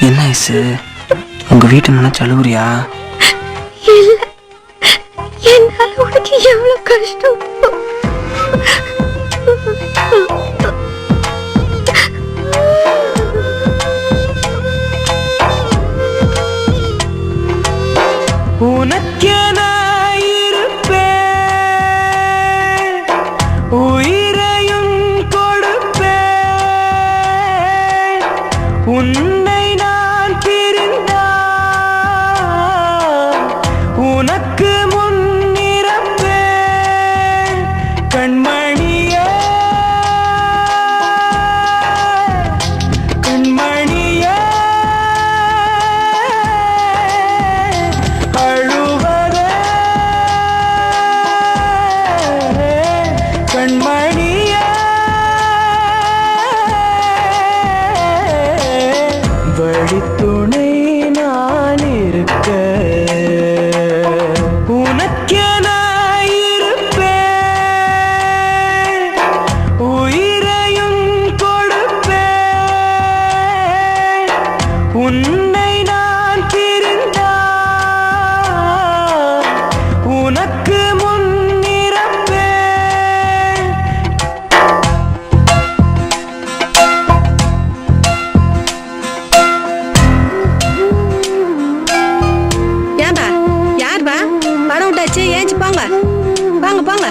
என்ன ஐசு உங்க வீட்டு முன்னாச்சு அழுகுறியா? இல்லை. உனக்கு உன்னை நான் பிரிந்தா உனக்கு முன்னிறப்பே ஏன்பா? யார்பா? வர விட்டாச்சு ஏஞ்சி போங்க. வாங்க போங்க.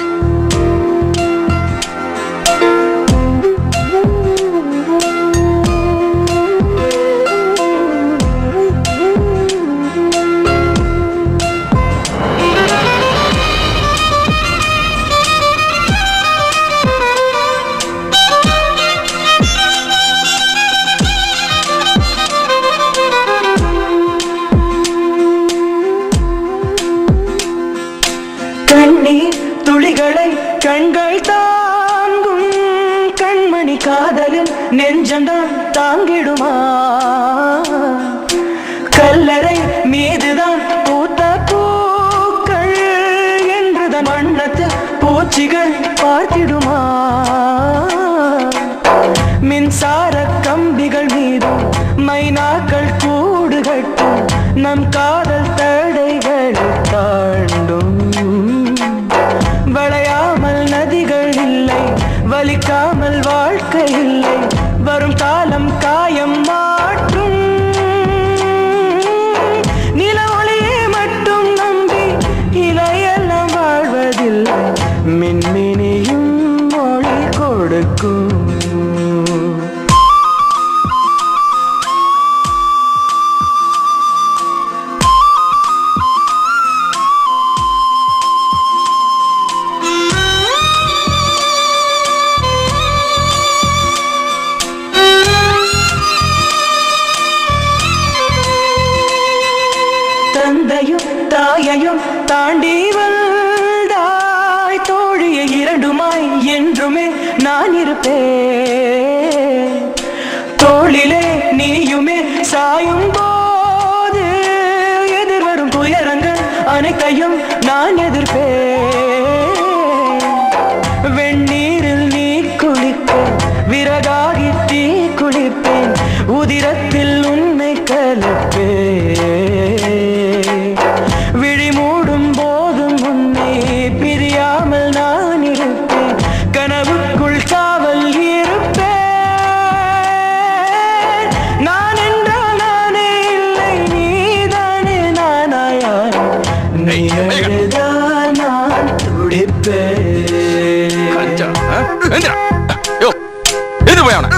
காதலில் நெஞ்சம்தான் தாங்கிடுமா? கல்லறை மீதுதான் பூத்த பூக்கள் என்றுதான் வண்ணத்தில் பூச்சிகள் பார்த்திடுமா? வாழ்க்கை இல்லை. வரும் காலம் காயம் மாற்றும். বাঁচাতে எந்திரா. யோ எது போய் அவனை.